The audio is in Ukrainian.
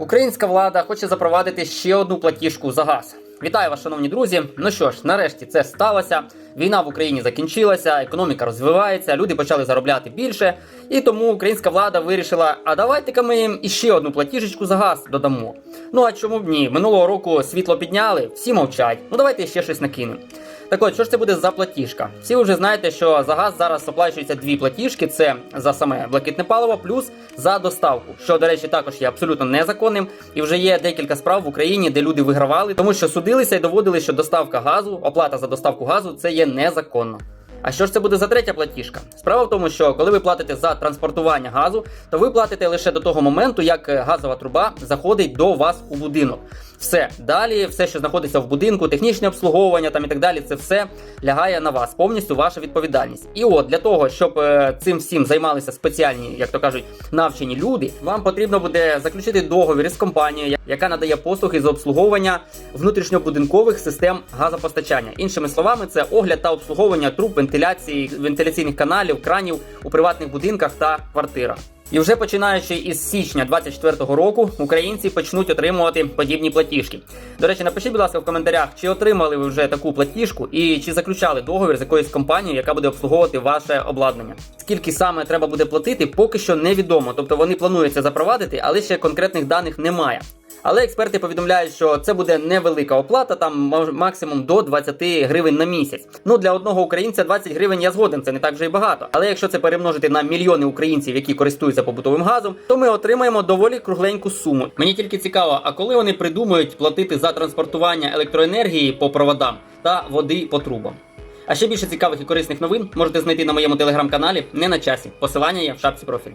Українська влада хоче запровадити ще одну платіжку за газ. Вітаю вас, шановні друзі. Ну що ж, нарешті це сталося. Війна в Україні закінчилася, економіка розвивається, люди почали заробляти більше. І тому українська влада вирішила: а давайте-ка ми їм іще одну платіжечку за газ додамо. Ну а чому б ні? Минулого року світло підняли, всі мовчать. Ну давайте ще щось накинемо. Так от, що ж це буде за платіжка? Всі вже знаєте, що за газ зараз оплачуються дві платіжки: це за саме блакитне паливо, плюс за доставку, що, до речі, також є абсолютно незаконним. І вже є декілька справ в Україні, де люди вигравали, тому що судилися і доводили, що доставка газу, оплата за доставку газу це є незаконно. А що ж це буде за третя платіжка? Справа в тому, що коли ви платите за транспортування газу, то ви платите лише до того моменту, як газова труба заходить до вас у будинок. Все далі, все, що знаходиться в будинку, технічне обслуговування там і так далі, це все лягає на вас, повністю ваша відповідальність. І от для того, щоб е, цим всім займалися спеціальні, як то кажуть, навчені люди, вам потрібно буде заключити договір із компанією, яка надає послуги з обслуговування внутрішньобудинкових систем газопостачання. Іншими словами, це огляд та обслуговування труб вентиляції, вентиляційних каналів, кранів у приватних будинках та квартирах. І вже починаючи із січня 2024 року українці почнуть отримувати подібні платіжки. До речі, напишіть, будь ласка, в коментарях, чи отримали ви вже таку платіжку і чи заключали договір з якоюсь компанією, яка буде обслуговувати ваше обладнання. Скільки саме треба буде платити, поки що невідомо. Тобто вони планують це запровадити, але ще конкретних даних немає. Але експерти повідомляють, що це буде невелика оплата, там максимум до 20 гривень на місяць. Ну для одного українця 20 гривень я згоден, це не так вже й багато. Але якщо це перемножити на мільйони українців, які користуються побутовим газом, то ми отримаємо доволі кругленьку суму. Мені тільки цікаво, а коли вони придумають платити за транспортування електроенергії по проводам та води по трубам. А ще більше цікавих і корисних новин можете знайти на моєму телеграм-каналі не на часі. Посилання є в шапці профілю.